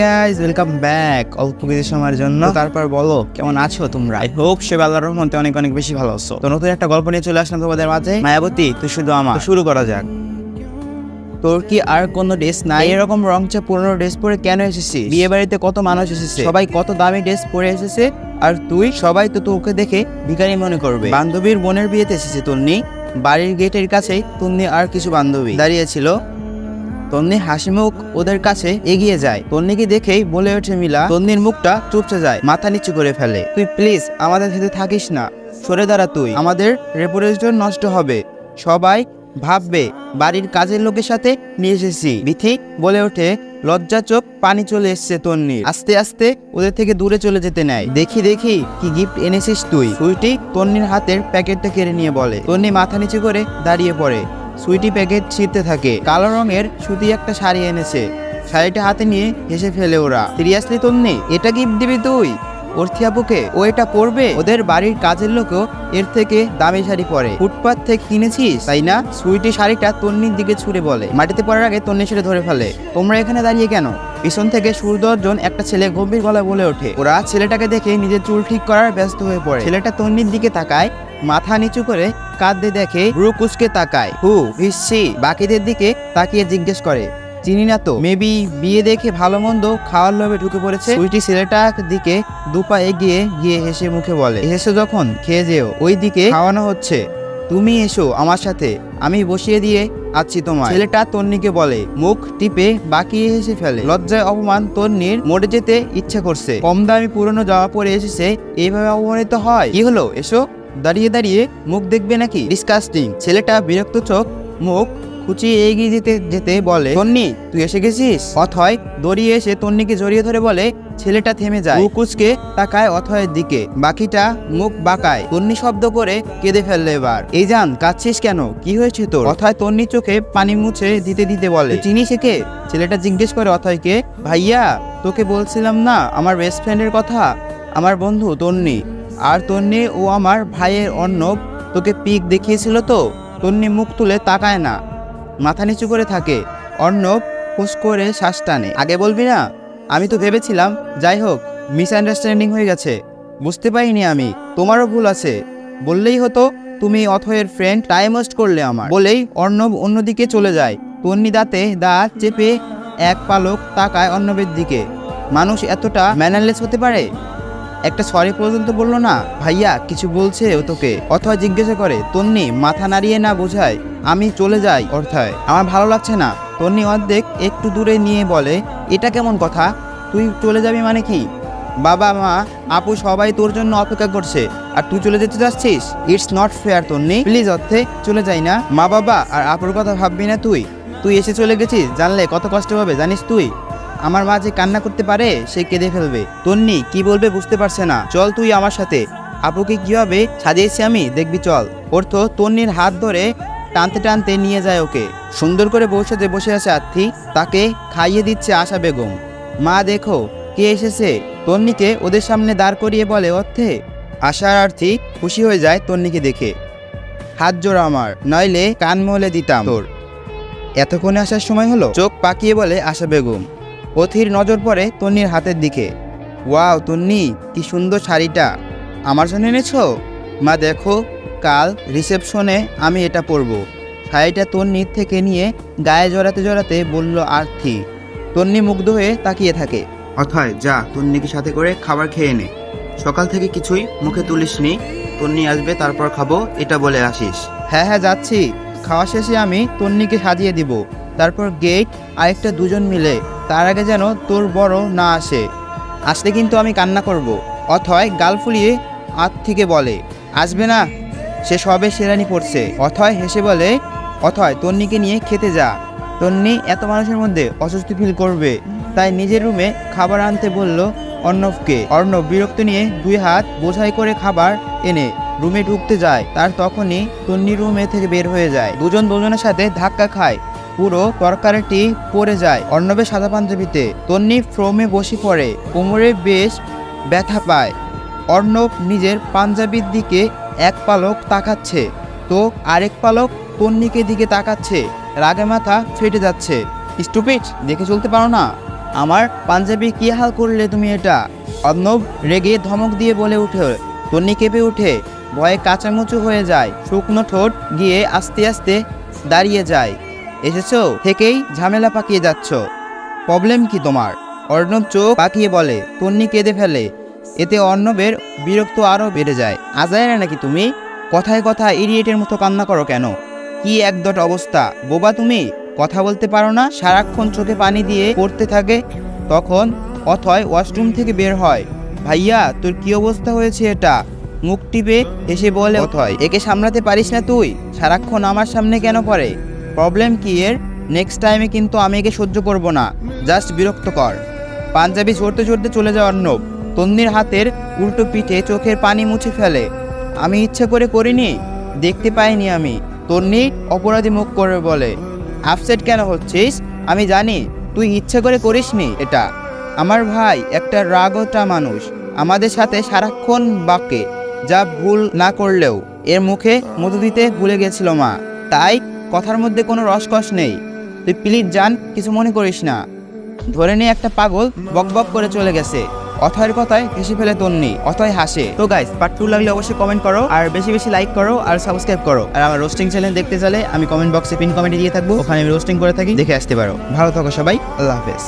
Guys welcome back অল্প কিছু সময়ের জন্য। তারপর বলো কেমন আছো তোমরা? আই হোপ সে আল্লাহর রহমতে অনেক অনেক বেশি ভালো আছো। তো নতুন একটা গল্প নিয়ে চলে আসলাম তোমাদের মাঝে। মায়াবতী তুই শুধু আমার। শুরু করা যাক। তোর কি আর কোনো ড্রেস নাই? এরকম রংচা পুরনো ড্রেস পরে কেন এসেছিস? বিয়ে বাড়িতে কত মানুষ এসেছে? সবাই কত দামি ড্রেস পরে এসেছে? আর তুই? সবাই তো তোকে দেখে ভিখারি মনে করবে। বান্ধবীর বোনের বিয়েতে এসেছে তন্নি। বাড়ির গেটের কাছেই তন্নি আর কিছু বান্ধবী দাঁড়িয়েছিল তন্নি হাসি মুখ ওদের কাছে এগিয়ে যায়। তন্নিকে দেখেই বলে ওঠে মিলা, তন্নির মুখটা চুপসে যায়, মাথা নিচু করে ফেলে। তুই প্লিজ আমাদের সাথে থাকিস না। সরে দাঁড়া তুই। আমাদের রেপুটেশন নষ্ট হবে। সবাই ভাববে, বাড়ির কাজের লোকের সাথে নিয়ে এসেছি। বিথি বলে ওঠে, লজ্জা চোখ পানি চলে এসছে তন্নির। আস্তে আস্তে ওদের থেকে দূরে চলে যেতে নেয়। দেখি দেখি, কি গিফট এনেছিস তুই? সুইটি তন্নির হাতের প্যাকেটটা কেড়ে নিয়ে বলে। তন্নি মাথা নিচু করে দাঁড়িয়ে পড়ে। সুইটি প্যাকেট ছিঁড়তে থাকে। কালো রঙের সুতি একটা শাড়ি এনেছে। শাড়িটা হাতে নিয়ে হেসে ফেলে ওরা। সিরিয়াসলি তন্নি, এটা গিফট দিবি তুই? অর্থিয়াপুকে ও এটা পরবে? ওদের বাড়ির কাজের লোকও এর থেকে দামি শাড়ি পরে। ফুটপাথ থেকে কিনেছিস? তাই না? সুইটি শাড়িটা তন্নির দিকে ছুড়ে বলে। মাটিতে পড়ার আগে তন্নি সেটা ধরে ফেলে। তোমরা এখানে দাঁড়িয়ে কেন? পিছন থেকে সুরদর্জন একটা ছেলে গম্ভীর গলায় বলে ওঠে। ওরা ছেলেটাকে দেখে নিজের চুল ঠিক করার ব্যস্ত হয়ে পড়ে। ছেলেটা তন্নির দিকে তাকায়, মাথা নিচু করে কাঁদতে দেখে ব্রু কুচকে তাকায়। হু হিসি বাকিদের দিকে তাকিয়ে জিজ্ঞেস করে, চিনি না তো? মেবি বিয়ে দেখে ভালো মন্দ খাওয়ার লোভে ঢুকে পড়েছে? সুইটি ছেলেটার দিকে দুপা এগিয়ে গিয়ে হেসে মুখে বলে হেসে যখন, খেয়ে যেও, ওই দিকে খাওয়ানো হচ্ছে। তুমি এসো আমার সাথে, আমি বসিয়ে দিয়ে আছি তোমার ছেলেটা তন্নিকে বলে, মুখ টিপে বাকিয়ে হেসে ফেলে, লজ্জায় অপমান তন্নির মরে যেতে ইচ্ছে করছে। কম দামি পুরনো জামা পরে এসেছে এইভাবে অপমানিত হয়? কি হলো? এসো। দাঁড়িয়ে দাঁড়িয়ে মুখ দেখবে নাকি? ডিসকাস্টিং ছেলেটা বিরক্ত চোখ, মুখ খুচিয়ে এগিয়ে যেতে যেতে বলে, তন্নি, তুই এসে গেছিস? অথয় দড়িয়ে এসে তন্নিকে জড়িয়ে ধরে বলে, ছেলেটা থেমে যায়। কুচকে তাকায় অথয়ের দিকে। বাকিটা মুখ বাঁকায়। তন্নি শব্দ করে কেঁদে ফেললে এবার। এই যান কাঁদছিস কেন? কি হয়েছে তোর? অথয় তন্নি চোখে পানি মুছে দিতে দিতে বলে, "তুই চিনিস একে? ছেলেটা জিজ্ঞেস করে অথয়কে, ভাইয়া, তোকে বলছিলাম না, আমার বেস্ট ফ্রেন্ডের কথা? আমার বন্ধু, তন্নি। আর তন্নি ও আমার ভাইয়ের অর্ণব তোকে পিক দেখিয়েছিল তো? তন্নি মুখ তুলে তাকায় না। মাথা নিচু করে থাকে। অর্ণব ফুস করে শ্বাস টানে। আগে বলবি না? আমি তো ভেবেছিলাম, যাই হোক মিসআন্ডারস্ট্যান্ডিং হয়ে গেছে। বুঝতে পারিনি আমি, তোমারও ভুল আছে। বললেই হতো, তুমি অথয়ের ফ্রেন্ড টাইম ওয়েস্ট করলে আমার। বলেই অর্ণব অন্যদিকে চলে যায়। তন্নি দাঁতে দাঁত চেপে এক পালক তাকায় অর্ণবের দিকে। মানুষ এতটা ম্যানারলেস হতে পারে? একটা সরি পর্যন্ত বলল না, ভাইয়া, কিছু বলছে ও তোকে। অথবা জিজ্ঞাসা করে, তন্নি, মাথা নাড়িয়ে না বোঝায়, আমি চলে যাই। অর্থায় আমার ভালো লাগছে না। তন্নি অর্ধেক একটু দূরে নিয়ে বলে, এটা কেমন কথা? তুই চলে যাবি মানে কি? বাবা, মা, আপু সবাই তোর জন্য অপেক্ষা করছে, আর তুই চলে যেতে চাচ্ছিস it's not fair Tonni. Please অর্থে চলে যাই না। মা বাবা, আর আপুর কথা ভাববি না তুই? তুই এসে চলে গেছিস? জানলে কত কষ্ট হবে, জানিস তুই? আমার মা যে কান্না করতে পারে, সে কেঁদে ফেলবে। তন্নি কি বলবে বুঝতে পারছে না। চল তুই আমার সাথে। আপুকে কীভাবে সাজিয়েছি আমি, দেখবি চল। অর্থ তন্নির হাত ধরে টানতে টানতে নিয়ে যায় ওকে। সুন্দর করে বসে বসে আছে আর্থি তাকে খাইয়ে দিচ্ছে আশা বেগম। মা, দেখো, কে এসেছে? তন্নিকে ওদের সামনে দাঁড় করিয়ে বলে অর্থে। আশার আর্থি খুশি হয়ে যায় তন্নিকে দেখে। হাত জোড়া আমার, নইলে কান মলে দিতাম তোর। এতক্ষণে আসার সময় হলো? চোখ পাকিয়ে বলে আশা বেগম। অথির নজর পড়ে তন্নির হাতের দিকে। ওয়াও তন্নি কি সুন্দর শাড়িটা। আমার জন্য এনেছো? মা দেখো কাল রিসেপশনে আমি এটা পরবো। শাড়িটা তন্নির থেকে নিয়ে গায়ে জড়াতে জড়াতে বলল আর্থি তন্নি মুগ্ধ হয়ে তাকিয়ে থাকে। অথয় যা তন্নিকে সাথে করে খাবার খেয়ে নে। সকাল থেকে কিছুই মুখে তুলিসনি। তন্নি আসবে তারপর খাব এটা বলে আসিস। হ্যাঁ হ্যাঁ যাচ্ছি। খাওয়া শেষে আমি তন্নিকে সাজিয়ে দিব। তারপর গেট আরেকটা দুজন মিলে তার আগে যেন তোর বড় না আসে। আসলে কিন্তু আমি কান্না করব, অথয় গাল ফুলিয়ে আত থেকে বলে, আসবে না, সে সবে সেরানি পড়ছে। অথয় হেসে বলে, অথয়, তন্নিকে নিয়ে খেতে যা। তন্নি এত মানুষের মধ্যে অস্বস্তি ফিল করবে। তাই নিজের রুমে খাবার আনতে বলল অর্ণবকে। অর্ণব বিরক্ত নিয়ে দুই হাত বোঝাই করে খাবার এনে রুমে ঢুকতে যায়। তার তখনই তন্নি রুমে থেকে বের হয়ে যায়। দুজন দুজনের সাথে ধাক্কা খায়। পুরো তরকারিটি পড়ে যায়। অর্ণবের সাদা পাঞ্জাবিতে। তন্নি ফ্রমে বসে পড়ে। কোমরে বেশ ব্যথা পায়। অর্ণব নিজের পাঞ্জাবির দিকে এক পালক তাকাচ্ছে। তো আরেক পালক তন্নিকে দিকে তাকাচ্ছে। রাগে মাথা ফেটে যাচ্ছে। স্টুপিড, দেখে চলতে পারো না। আমার পাঞ্জাবি কি হাল করলে তুমি এটা? অর্ণব রেগে ধমক দিয়ে বলে উঠে তন্নি কেঁপে উঠে ভয়ে কাঁচামুচু হয়ে যায়। শুকনো ঠোঁট গিয়ে আস্তে আস্তে দাঁড়িয়ে যায়। এসেছ, থেকেই ঝামেলা পাকিয়ে যাচ্ছ। প্রবলেম কি তোমার? অর্ণব চোখ পাকিয়ে বলে, তন্নি কেঁদে ফেলে। এতে অর্ণবের বিরক্ত আরও বেড়ে যায়। আজায় নাকি তুমি? কথায় কথা ইডিয়েটের মতো কান্না করো কেন? কি একদট অবস্থা। বোবা তুমি? কথা বলতে পারো না, সারাক্ষণ চোখে পানি দিয়ে পড়তে থাকে। তখন অথয় ওয়াশরুম থেকে বের হয়। ভাইয়া, তোর কি অবস্থা হয়েছে এটা? মুখ টিপে হেসে বলে অথয়, একে সামলাতে পারিস না তুই? সারাক্ষণ আমার সামনে কেন পড়ে? প্রবলেম কি এর? নেক্সট টাইমে কিন্তু আমি একে সহ্য করব না। জাস্ট বিরক্ত কর। পাঞ্জাবি চড়তে চড়তে চলে যাওয়ার অর্ণব তন্নির হাতের উল্টো পিঠে চোখের পানি মুছে ফেলে। আমি ইচ্ছে করে করিনি। দেখতে পাইনি আমি। তন্নি অপরাধী মুখ করে বলে আপসেট কেন হচ্ছিস? আমি জানি, তুই ইচ্ছে করে করিসনি এটা। আমার ভাই একটা রাগটা মানুষ। আমাদের সাথে সারাক্ষণ বাক্যে যা ভুল না করলেও। এর মুখে মধু দিতে ভুলে গেছিল মা। তাই কথার মধ্যে কোনো রসকস নেই। তুই প্লিজ জান, কিছু মনে করিস না। ধরে নিয়ে একটা পাগল বক বক করে চলে গেছে। অথয়ের কথায় হেসে ফেলে তন্নি, অথয় হাসে। তো গাইস পার্ট টু লাগলে অবশ্যই কমেন্ট করো, আর বেশি বেশি লাইক করো, আর সাবস্ক্রাইব করো। আর আমার রোস্টিং চ্যানেল দেখতে চাইলে আমি কমেন্ট বক্সে পিন কমেন্টে দিয়ে থাকব, ওখানে আমি রোস্টিং করে থাকি, দেখে আসতে পারো। ভালো থাকো সবাই, আল্লাহ হাফেজ।